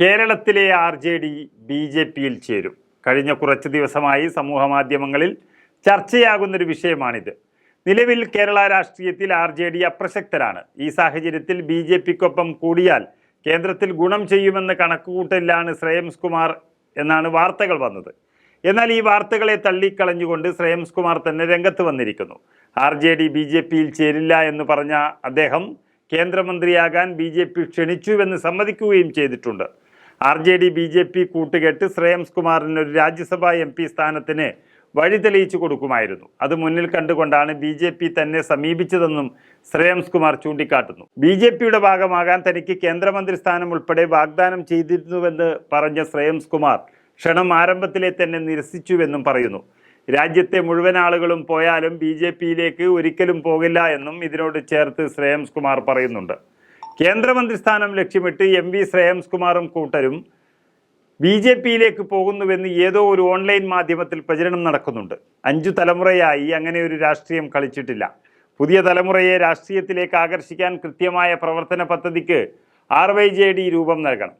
കേരളത്തിലെ R J D B J പിയിൽ ചേരും. കഴിഞ്ഞ കുറച്ച് ദിവസമായി സമൂഹ മാധ്യമങ്ങളിൽ ചർച്ചയാകുന്നൊരു വിഷയമാണിത്. നിലവിൽ കേരള രാഷ്ട്രീയത്തിൽ ആർ ജെ ഡി അപ്രസക്തരാണ്. ഈ സാഹചര്യത്തിൽ ബി ജെ പിക്കൊപ്പം കൂടിയാൽ കേന്ദ്രത്തിൽ ഗുണം ചെയ്യുമെന്ന കണക്കുകൂട്ടലിലാണ് ശ്രേയംസ് കുമാർ എന്നാണ് വാർത്തകൾ വന്നത്. എന്നാൽ ഈ വാർത്തകളെ തള്ളിക്കളഞ്ഞുകൊണ്ട് ശ്രേയംസ് കുമാർ തന്നെ രംഗത്ത് വന്നിരിക്കുന്നു. R J D B J പിയിൽ ചേരില്ല എന്ന് പറഞ്ഞ അദ്ദേഹം കേന്ദ്രമന്ത്രിയാകാൻ ബി ജെ പി ക്ഷണിച്ചുവെന്ന് സമ്മതിക്കുകയും ചെയ്തിട്ടുണ്ട്. R J D B J P കൂട്ടുകെട്ട് ശ്രേയംസ് കുമാറിന് ഒരു രാജ്യസഭാ എം പി സ്ഥാനത്തിന് വഴി തെളിയിച്ചു കൊടുക്കുമായിരുന്നു. അത് മുന്നിൽ കണ്ടുകൊണ്ടാണ് ബി ജെ പി തന്നെ സമീപിച്ചതെന്നും ശ്രേയംസ് കുമാർ ചൂണ്ടിക്കാട്ടുന്നു. ബി ജെ പിയുടെ ഭാഗമാകാൻ തനിക്ക് കേന്ദ്രമന്ത്രി സ്ഥാനം ഉൾപ്പെടെ വാഗ്ദാനം ചെയ്തിരുന്നുവെന്ന് പറഞ്ഞ ശ്രേയംസ് കുമാർ ക്ഷണം ആരംഭത്തിലെ തന്നെ നിരസിച്ചുവെന്നും പറയുന്നു. രാജ്യത്തെ മുഴുവൻ ആളുകളും പോയാലും ബി ജെ പിയിലേക്ക് ഒരിക്കലും പോകില്ല എന്നും ഇതിനോട് ചേർത്ത് ശ്രേയംസ് കുമാർ പറയുന്നുണ്ട്. കേന്ദ്രമന്ത്രി സ്ഥാനം ലക്ഷ്യമിട്ട് എം വി ശ്രേയംസ് കുമാറും കൂട്ടരും ബി ജെ പിയിലേക്ക് പോകുന്നുവെന്ന് ഏതോ ഒരു ഓൺലൈൻ മാധ്യമത്തിൽ പ്രചരണം നടക്കുന്നുണ്ട്. അഞ്ചു തലമുറയായി അങ്ങനെ ഒരു രാഷ്ട്രീയം കളിച്ചിട്ടില്ല. പുതിയ തലമുറയെ രാഷ്ട്രീയത്തിലേക്ക് ആകർഷിക്കാൻ കൃത്യമായ പ്രവർത്തന പദ്ധതിക്ക് ആർ വൈ ജെ ഡി രൂപം നൽകണം.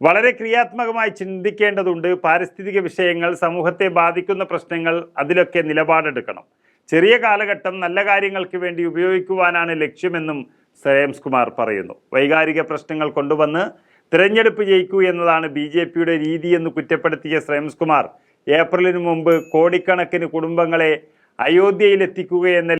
വളരെ ക്രിയാത്മകമായി ചിന്തിക്കേണ്ടതുണ്ട് പാരിസ്ഥിതിക വിഷയങ്ങൾ സമൂഹത്തെ ബാധിക്കുന്ന പ്രശ്നങ്ങൾ അതിലൊക്കെ നിലപാടെടുക്കണം. ചെറിയ കാലഘട്ടം നല്ല കാര്യങ്ങൾക്ക് വേണ്ടി ഉപയോഗിക്കുവാനാണ് ലക്ഷ്യമെന്നും ശ്രേയംസ് കുമാർ പറയുന്നു. വൈകാരിക പ്രശ്നങ്ങൾ കൊണ്ടുവന്ന് തിരഞ്ഞെടുപ്പ് ജയിക്കൂ എന്നതാണ് ബി ജെ പിയുടെ രീതിയെന്ന് കുറ്റപ്പെടുത്തിയ ശ്രേയംസ് കുമാർ ഏപ്രിലിന് മുമ്പ് കോടിക്കണക്കിന് കുടുംബങ്ങളെ അയോധ്യയിലെത്തിക്കുകയെന്ന